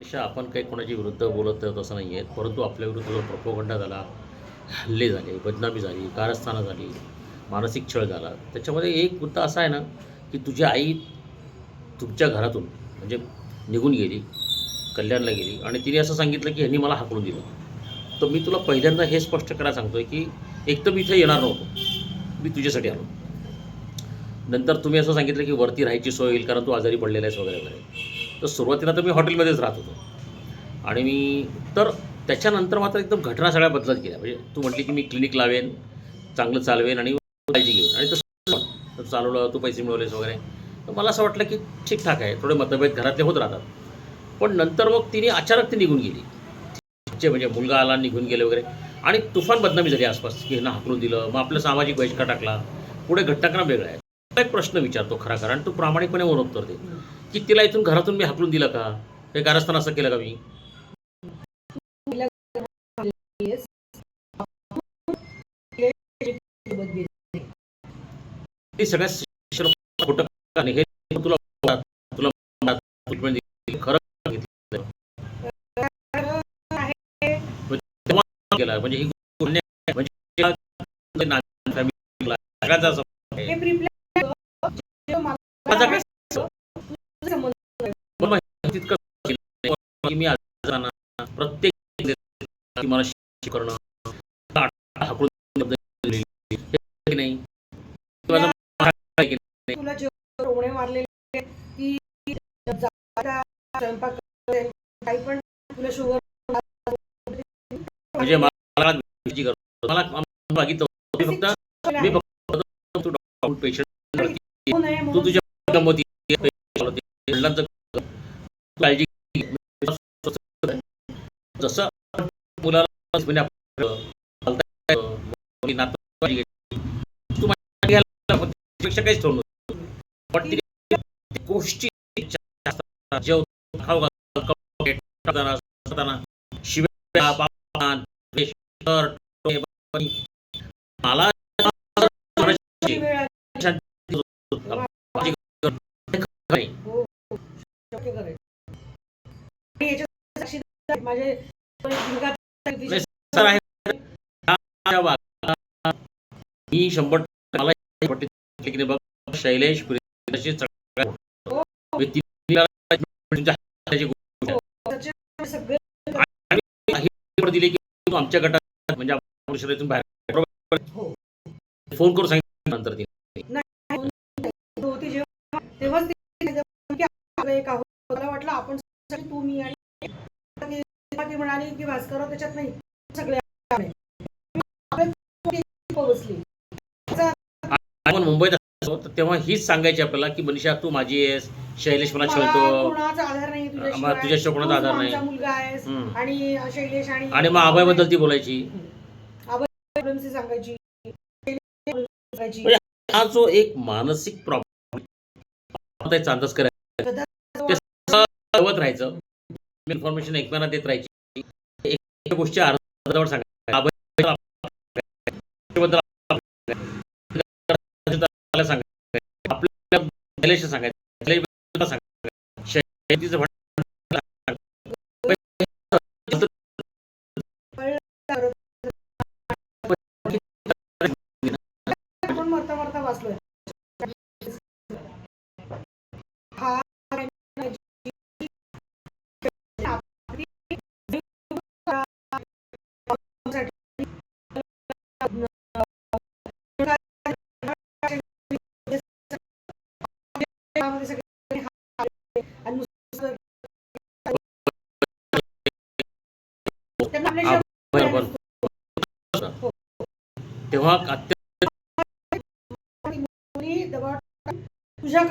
अशा आपण काही कोणाच्या विरुद्ध बोलत आहेत असं नाही आहेत परंतु आपल्याविरुद्ध जो प्रपोगंडा झाला हल्ले झाले बदनामी झाली कारस्थानं झाली मानसिक छळ झाला त्याच्यामध्ये एक मुद्दा असा आहे ना की तुझी आई तुमच्या घरातून म्हणजे निघून गेली कल्याणला गेली आणि तिने असं सांगितलं की ह्यांनी मला हाकलून दिलं. तर मी तुला पहिल्यांदा हे स्पष्ट करायला सांगतो आहे की एक तर मी इथे येणार नव्हतो. मी तुझ्यासाठी आलो. नंतर तुम्ही असं सांगितलं की वरती राहायची सोय होईल कारण तू आजारी पडलेला आहेस वगैरे वगैरे. तर सुरुवातीला तर मी हॉटेलमध्येच राहत होतो. आणि मी तर त्याच्यानंतर मात्र एकदम घटना सगळ्या बदलत गेल्या. म्हणजे तू म्हटली की मी क्लिनिक लावेन चांगलं चालवेन आणि काळजी घेईन. आणि तसं चालवलं तू पैसे मिळवलेस वगैरे. तर मला असं वाटलं की ठीकठाक आहे. थोडे मतभेद घरातले होत राहतात. पण नंतर मग तिने अचानक ती निघून गेली. तिचे म्हणजे मुलगा आला निघून गेले वगैरे. आणि तुफान बदनामी झाली आसपास. की ना हाकलून दिलं. मग आपलं सामाजिक बहिष्कार टाकला. पुढे घटनाक्रम वेगळा आहे. एक प्रश्न विचारतो खरा खरा आणि तू प्रामाणिकपणे म्हणून उत्तर दे. की तिला इथून घरातून मी हाकलून दिलं का? हे कारस्थान असं केलं का मी? सगळ्या खोटं आणि हे तुला तुला खरं म्हणजे ही गुन्हे आहे. म्हणजे तिला ना- family ला सगळ्याचा असं आहे. माझा काय मी प्रत्येक मला करणं नाही? तुला मारलेले की स्वयंपाक काही पण तुला शुगर म्हणजे मला. मला मागितलं. मी फक्त मी पेशंट तू तुझ्या कुटुंबामध्ये वडिलांचं काळजी जसं मुलाला काहीच पण गोष्टी मला माझे सर आहे. भागाला मी शंभर मला हे शैलेश हो. ही दिली की आमच्या गटात म्हणजे परिषदेतून बाहेर? हो. फोन करून सांगितलं नंतर ती होती जेव्हा तेव्हाच ती सांगितलं आपलं एक आहोत. मला वाटलं आपण सगळे तू मी आणि ती म्हणाली की भास्करराव त्याच्यात नाही सगळे आपण मुंबईत असतो तर तेव्हा हीच सांगायची आपल्याला की मनीषा तू माझी आहेस शैलेश मला आम्हाला तुझ्याशिवाय. कोणाचा आधार नाही. मुलगा आहेस. आणि शैलेश आणि मग अभयबद्दल ती बोलायची. सांगायची. हा जो एक मानसिक प्रॉब्लेम अंदाज करायचा ते राहायचं. इन्फॉर्मेशन एकमेकांना देत राहायची. एक गोष्टी अर्धावर सांगायच्या अभयबद्दल आपल्याला सांगायचं. तेव्हा अत्यंत तुझ्या